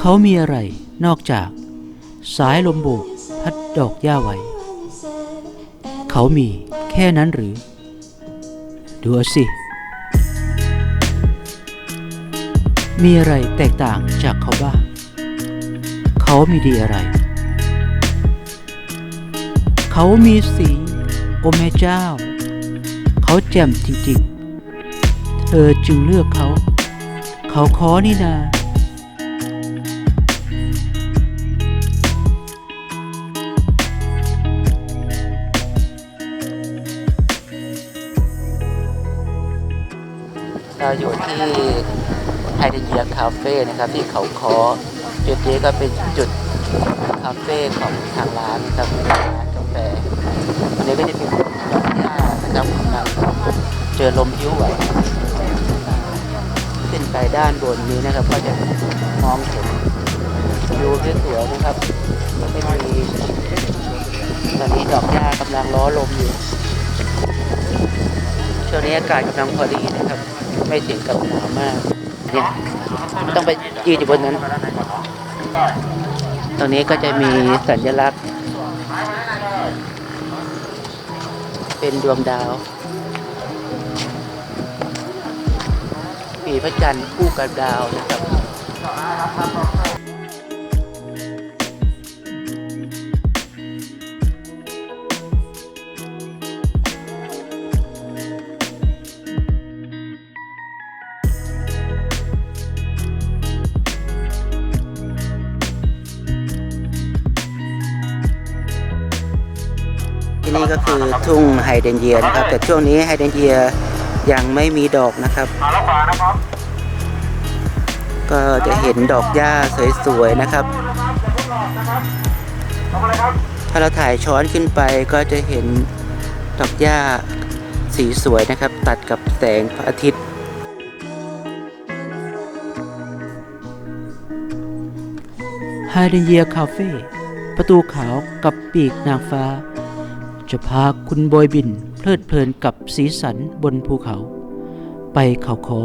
เขามีอะไรนอกจาก สายลมโบกพัดดอกหญ้าไว้ เขามีแค่นั้นหรือ ดูสิ มีอะไรแตกต่างจากเขาบ้าง เขามีดีอะไร เขามีสี โอแม่เจ้า เขาแจ่มจริง ๆ เธอจึงเลือกเขา เขาขอนี่นาเราอยู่ที่ไฮเดเยียคาเฟ่นะครับ ที่เขาคอจุดนี้ก็เป็นจุดคาเฟ่ของทางร้านนะครับร้านกาแฟอันนี้ก็จะเป็นดอกหญ้านะครับกำลังเจอลมยิ้วไหว ไปด้านบนนี้นะครับ ก็จะมองเห็นวิวที่สวยนะครับแล้วก็มีตอนนี้ดอกหญ้ากำลังล้อลมอยู่ช่วงนี้อากาศกำลังพอดีนะครับ ไม่ถึงกับหนาวมากเนี่ยต้องไปยืนอยู่บนนั้น ตรงนี้ก็จะมีสัญลักษณ์ เป็นดวงดาว พระจันทร์คู่กับดาวนะครับที่นี่ก็คือทุ่งไฮเดนเยียนะครับ แต่ช่วงนี้ไฮเดนเยีย ยังไม่มีดอกนะครับก็จะเห็นดอกหญ้าสวยๆนะครับ ถ้าเราถ่ายช้อนขึ้นไปก็จะเห็นดอกหญ้าสีสวยนะครับ ตัดกับแสงพระอาทิตย์ ไฮเดนเยียคาเฟ่ประตูขาวกับปีกนางฟ้า จะพาคุณบอยบินเพ ลิดเพลินกับสีสันบนภูเขา ไปเขาคอ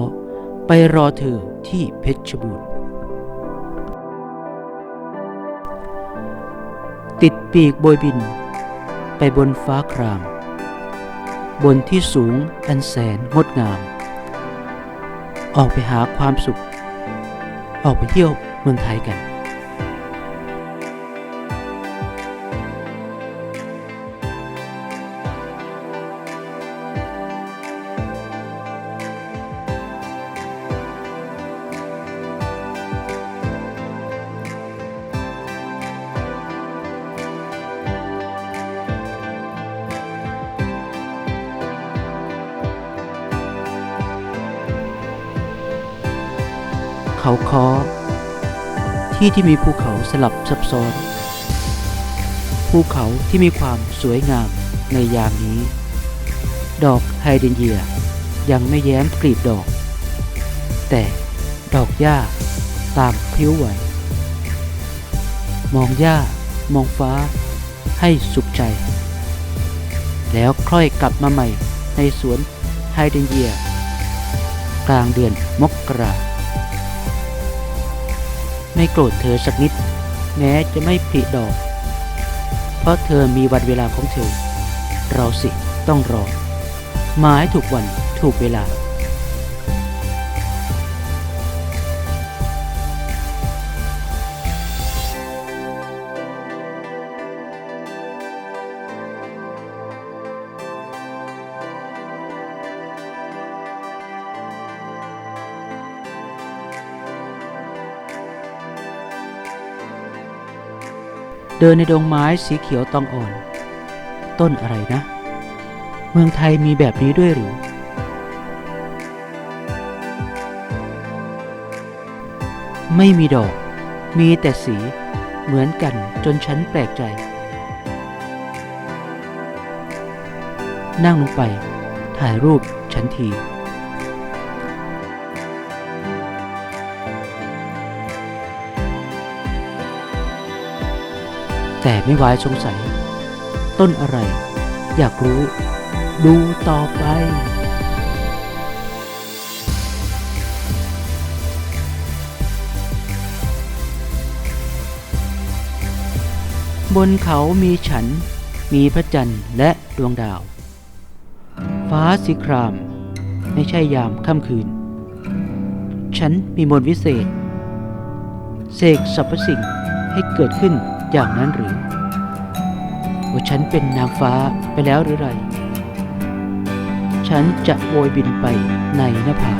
ไปรอเธอที่เพชรบูรณ์ติดปีกโบยบิน ไปบนฟ้าคราม บนที่สูงอันแสนงดงาม ออกไปหาความสุข ออกไปเที่ยวเมืองไทยกัน เขาคอ ที่ที่มีภูเขาสลับซับซ้อน ภูเขาที่มีความสวยงามในยามนี้ ดอกไฮเดรนเยียยังไม่แย้มกลีบดอก แต่ดอกหญ้าตามพลิ้วไหว มองหญ้ามองฟ้าให้สุขใจ แล้วค่อยกลับมาใหม่ในสวนไฮเดรนเยีย กลางเดือนมกรา ไม่โกรธเธอสักนิด แม้จะไม่ผลิดอก เพราะเธอมีวันเวลาของเธอ เราสิต้องรอมาให้ถูกวันถูกเวลา เดินในดงไม้สีเขียวตองอ่อน ต้นอะไรนะ เมืองไทยมีแบบนี้ด้วยหรือ ไม่มีดอก มีแต่สีเหมือนกันจนฉันแปลกใจ นั่งลงไป ถ่ายรูปฉันที แต่ไม่ไว้สงสัย ต้นอะไร อยากรู้ ดูต่อไปบนเขามีฉัน มีพระจันทร์และดวงดาว ฟ้าสีคราม ไม่ใช่ยามค่ำคืน ฉันมีมนต์วิเศษ เสกสรรพสิ่งให้เกิดขึ้น อย่างนั้นหรือว่าฉันเป็นนางฟ้าไปแล้วหรือไร ฉันจะโวยบินไปในนภา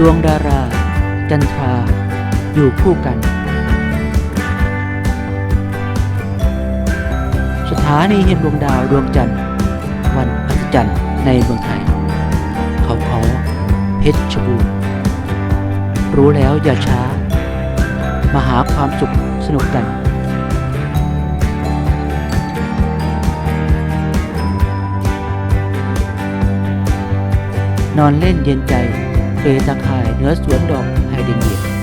ดวงดารา จันทรา อยู่คู่กัน สถานีเห็นดวงดาวดวงจันทร์วันอัศจรรย์ในเมืองไทย เขาขอเพชรชบูรณ์รู้แล้วอย่าช้า มาหาความสุขสนุกกันนอนเล่นเย็นใจ เฟตาข่ายเนื้อสวนดอกไฮเดรนเยีย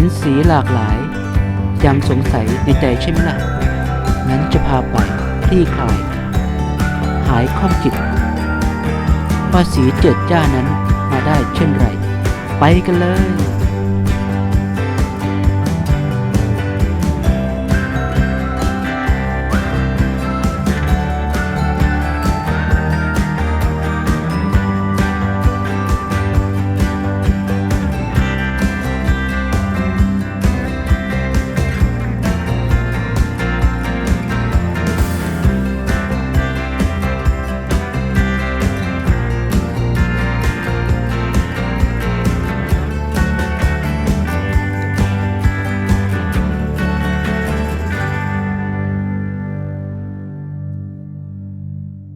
นสีหลากหลาย ยังสงสัยในใจใช่ไหมล่ะ งั้นจะพาไปคลี่คลาย หายข้องจิตว่าสีเจิดจ้านั้นมาได้เช่นไร ไปกันเลย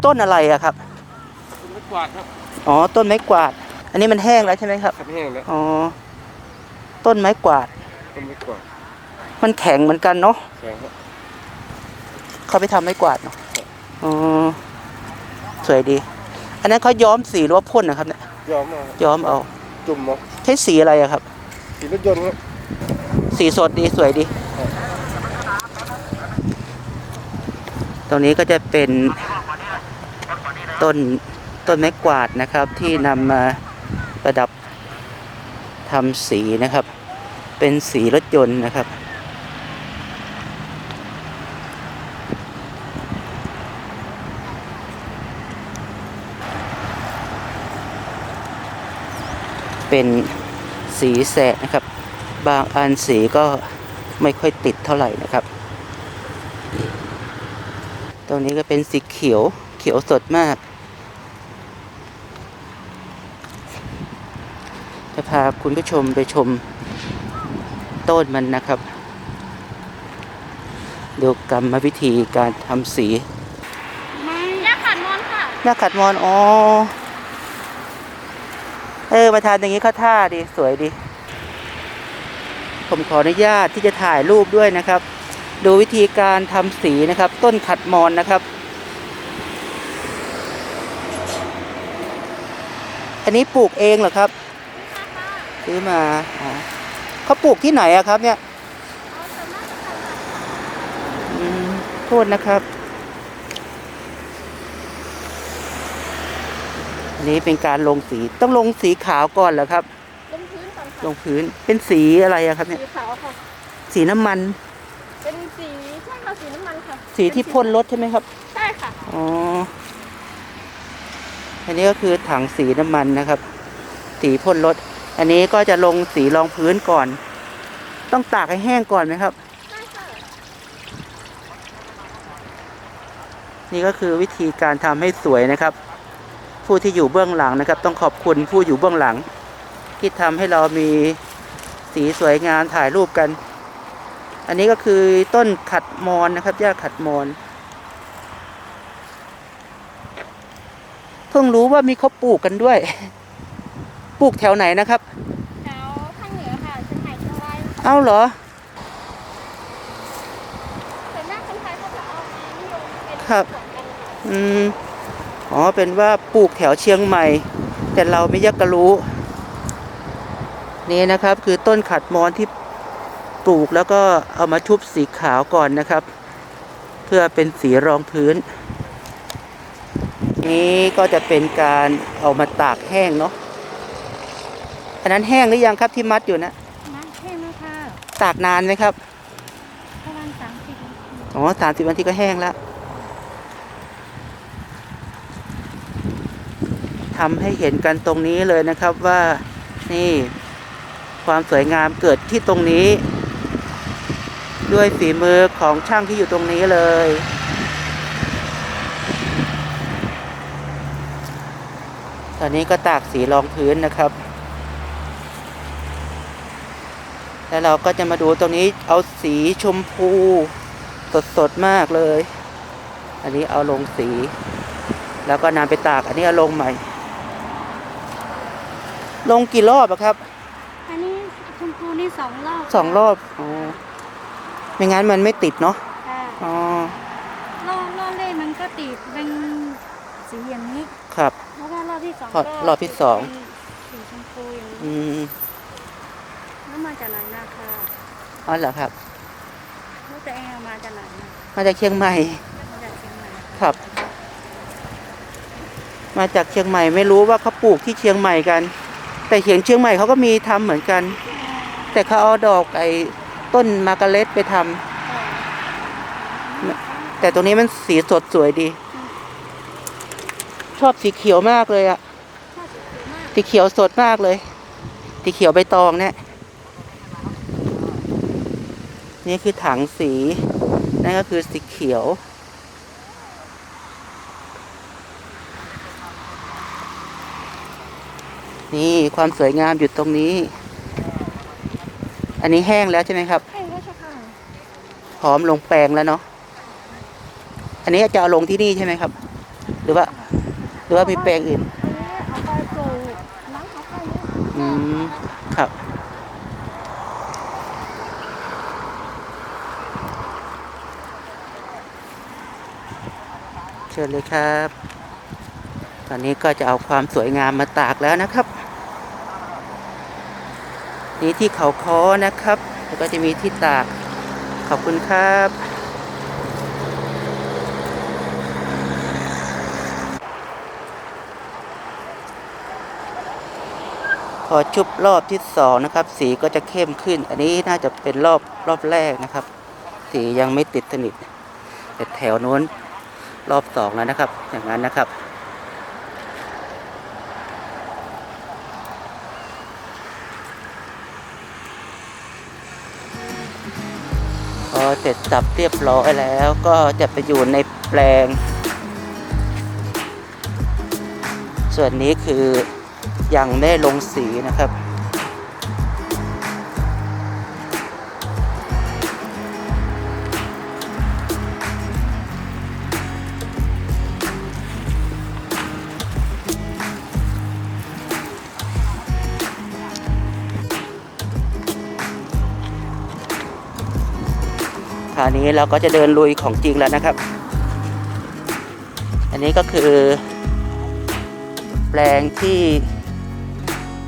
ต้นอะไรอะครับไม่กวาดครับอ๋อต้นไม้กวาด อันนี้มันแห้งแล้วใช่ไหมครับขับแห้งแล้วอ๋อต้นไม้กวาดต้นไม่กวาดมันแข็งเหมือนกันเนาะแข็งครับเขาไปทำไม้กวาดเนาะอ๋อสวยดี อันนั้นเขาย้อมสีหรือว่าพ่นนะครับเนี่ยยอมเอาย้อมเอาจุ่มเอาใช้สีอะไรอะครับ สีรถยนต์ครับสีสดดีสวยดี ตรงนี้ก็จะเป็น ต้นต้นไม้กวาดนะครับที่นำมาประดับทำสีนะครับ เป็นสีรถยนต์นะครับ เป็นสีแสดนะครับ บางอันสีก็ไม่ค่อยติดเท่าไหร่นะครับ ตรงนี้ก็เป็นสีเขียวเขียวสดมาก จะพา คุณผู้ชมไปชมต้นมันนะครับ ดูกรรมวิธีการทำสียาขัดมอนค่ะหน้าขัดมอนอ๋อเออมาทานอย่างนี้เข้าท่าดีสวยดี ผมขออนุญาตที่จะถ่ายรูปด้วยนะครับ ดูวิธีการทำสีนะครับ ต้นขัดมอนนะครับอันนี้ปลูกเองเหรอครับ ซื้อมาอ๋อเขาปลูกที่ไหนอะครับ เนี่ยอืมโทษนะครับอันนี้เป็นการลงสีต้องลงสีขาวก่อนเหรอครับ ลงพื้นก่อนลค่ะงพื้นเป็นสีอะไรอะครับเนี่ยสีขาวค่ะ สีน้ำมัน เป็นสีใช่ค่ะสีน้ำมันค่ะสีที่พ่นรถใช่ไหมครับใช่ค่ะอ๋ออันนี้ก็คือถังสีน้ำมันนะครับ สีพ่นรถ อันนี้ก็จะลงสีรองพื้นก่อน ต้องตากให้แห้งก่อนไหมครับ นี่ก็คือวิธีการทำให้สวยนะครับ ผู้ที่อยู่เบื้องหลังนะครับ ต้องขอบคุณผู้อยู่เบื้องหลัง ที่ทำให้เรามีสีสวยงามถ่ายรูปกัน อันนี้ก็คือต้นขัดมอนนะครับหญ้าขัดมอนเพิ่งรู้ว่ามีเขาปลูกกันด้วย ลูกแถวไหนนะครับแถวภาคเหนือค่ะเชียงใหม่เชียงรายเอ้าเหรอส่วนมากคนไทยเขาจะเอามานิยมเป็นครับสวนกันค่ะอืมอ๋อเป็นว่าปลูกแถวเชียงใหม่ แต่เราไม่ยักกะรู้ นี่นะครับคือต้นขัดมอนที่ปลูกแล้วก็เอามาชุบสีขาวก่อนนะครับ เพื่อเป็นสีรองพื้น นี้ก็จะเป็นการเอามาตากแห้งเนาะ อันนั้นแห้งหรือยังครับที่มัดอยู่นะมาแค่นั้นค่ะตากนานไหมครับประมาณสามสิบอ๋อสามสิบนาทีก็แห้งแล้วทำให้เห็นกันตรงนี้เลยนะครับว่านี่ความสวยงามเกิดที่ตรงนี้ ด้วยฝีมือของช่างที่อยู่ตรงนี้เลย ตอนนี้ก็ตากสีรองพื้นนะครับ แล้วเราก็จะมาดูตรงนี้เอาสีชมพูสดสดๆมากเลย อันนี้เอาลงสี แล้วก็นำไปตาก อันนี้เอาลงใหม่ ลงกี่รอบอะครับอันนี้ชมพูนี่สองรอบสองรอบอ๋อไม่งั้นมันไม่ติดเนาะค่ะอ๋อรอบรอบแรกมันก็ติดเป็นสีอย่างนี้ครับ แล้วก็รอบที่สองรอบก็รอบที่สอง เป็นสีชมพูอย่างนี้ อืมแล้วมา จากไหนนะคะอ๋อเหรอครับแล้วตัวเองเอามาจากไหนนะมาจากเชียงใหม่ มาจากเชียงใหม่ครับ มาจากเชียงใหม่ไม่รู้ว่าเขาปลูกที่เชียงใหม่กัน แต่เขียงเชียงใหม่เขาก็มีทำเหมือนกัน แต่เขาเอาดอกไอ้ต้นมาการ์เล็ตไปทำแต่ตรงนี้มันสีสดสวยดี ชอบสีเขียวมากเลยอะสีเขียวสดมากเลยสีเขียวใบตองเนี่ย นี่คือถังสี นั่นก็คือสีเขียว นี่ความสวยงามอยู่ตรงนี้ อันนี้แห้งแล้วใช่ไหมครับใช่ก็ใช่ค่ะพร้อมลงแปลงแล้วเนาะ อันนี้จะเอาลงที่นี่ใช่ไหมครับ หรือว่า หรือว่ามีแปลงอื่นอันนี้เอาไปปลูกน้ำเขาไปเนี่ยอืม ครับ เชิญเลยครับ ตอนนี้ก็จะเอาความสวยงามมาตากแล้วนะครับ นี่ที่เขาค้อนะครับ แล้วก็จะมีที่ตาก ขอบคุณครับพอชุบรอบที่สองนะครับ สีก็จะเข้มขึ้น อันนี้น่าจะเป็นรอบรอบแรกนะครับ สียังไม่ติดสนิทแต่แถวโน้น รอบสองแล้วนะครับ อย่างนั้นนะครับ พอเสร็จสับเรียบร้อยแล้วก็จะไปอยู่ในแปลง ส่วนนี้คือยังไม่ลงสีนะครับาวนี้เราก็จะเดินลุยของจริงแล้วนะครับ อันนี้ก็คือแปลงที่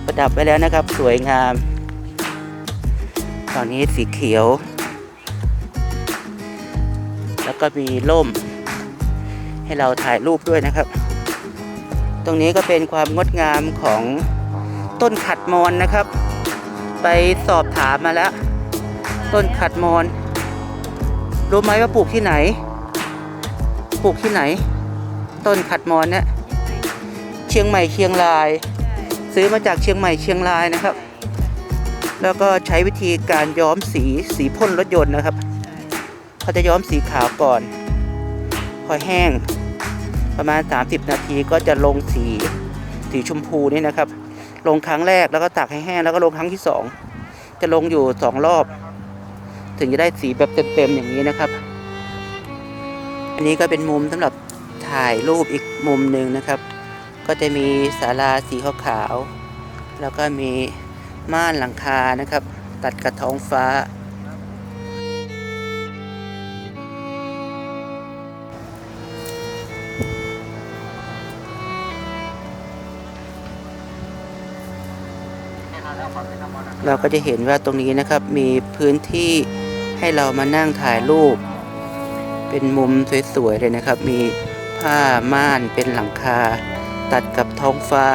ประดับไว้แล้วนะครับ สวยงามตอนนี้สีเขียว แล้วก็มีร่ม ให้เราถ่ายรูปด้วยนะครับ ตรงนี้ก็เป็นความงดงามของต้นขัดมอนนะครับ ไปสอบถามมาแล้ว ต้นขัดมอน รู้ไหมว่าปลูกที่ไหน ปลูกที่ไหน ต้นขัดมอนเนี่ยเชียงใหม่เชียงราย ซื้อมาจากเชียงใหม่เชียงรายนะครับ แล้วก็ใช้วิธีการย้อมสีสีพ่นรถยนต์นะครับเขาจะย้อมสีขาวก่อน พอแห้ง ประมาณ 30 นาทีก็จะลงสีสีชมพูนี่นะครับ ลงครั้งแรกแล้วก็ตากให้แห้งแล้วก็ลงครั้งที่สองจะลงอยู่สองรอบ ถึงจะได้สีแบบเต็มๆอย่างนี้นะครับ อันนี้ก็เป็นมุมสำหรับถ่ายรูปอีกมุมหนึ่งนะครับ ก็จะมีศาลาสีขาวๆแล้วก็มีม่านหลังคานะครับ ตัดกับท้องฟ้า เราก็จะเห็นว่าตรงนี้นะครับมีพื้นที่ ให้เรามานั่งถ่ายรูป เป็นมุมสวยๆเลยนะครับ มีผ้าม่านเป็นหลังคา ตัดกับท้องฟ้า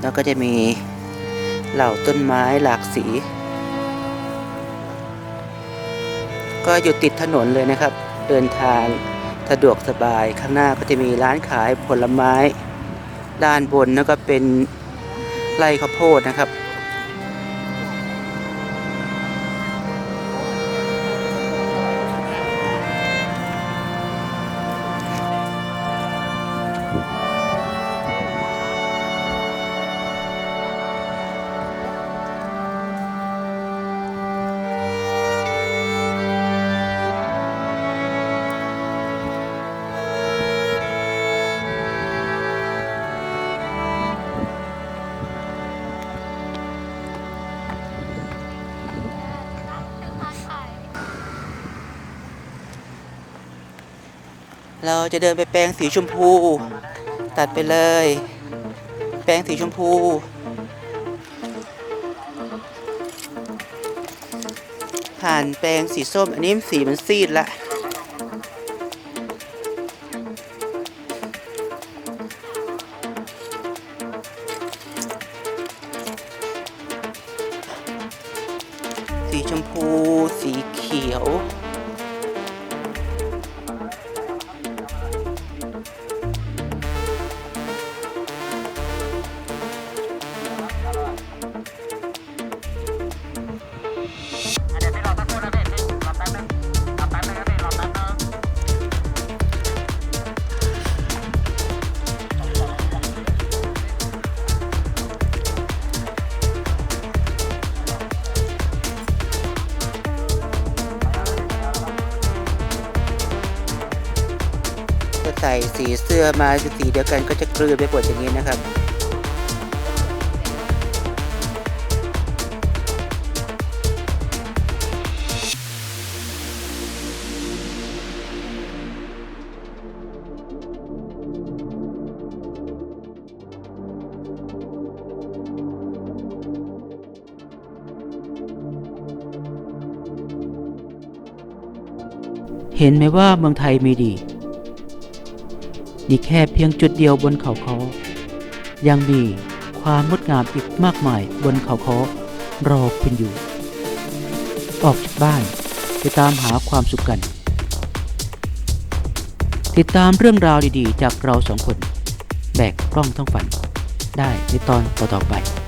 แล้วก็จะมีเหล่าต้นไม้หลากสี ก็อยู่ติดถนนเลยนะครับ เดินทางสะดวกสบายข้างหน้าก็จะมีร้านขายผลไม้ ด้านบนนั่นก็เป็นไร่ข้าวโพดนะครับ เราจะเดินไปแปลงสีชมพู ตัดไปเลย แปลงสีชมพู ผ่านแปลงสีส้ม อันนี้สีมันซีดละ สีเสื้อมาสีเดียวกันก็จะกลืนไปหมดอย่างนี้นะครับเห็นไหมว่าเมืองไทยมีดี นี่แค่เพียงจุดเดียวบนเขาคอยังมีความงดงามอีกมากมายบนเขาคอรอคุณอยู่ ออกจากบ้านไปตามหาความสุขกัน ติดตามเรื่องราวดีๆ จากเราสองคน แบกกล้องท่องฝัน ได้ในตอนต่อๆไป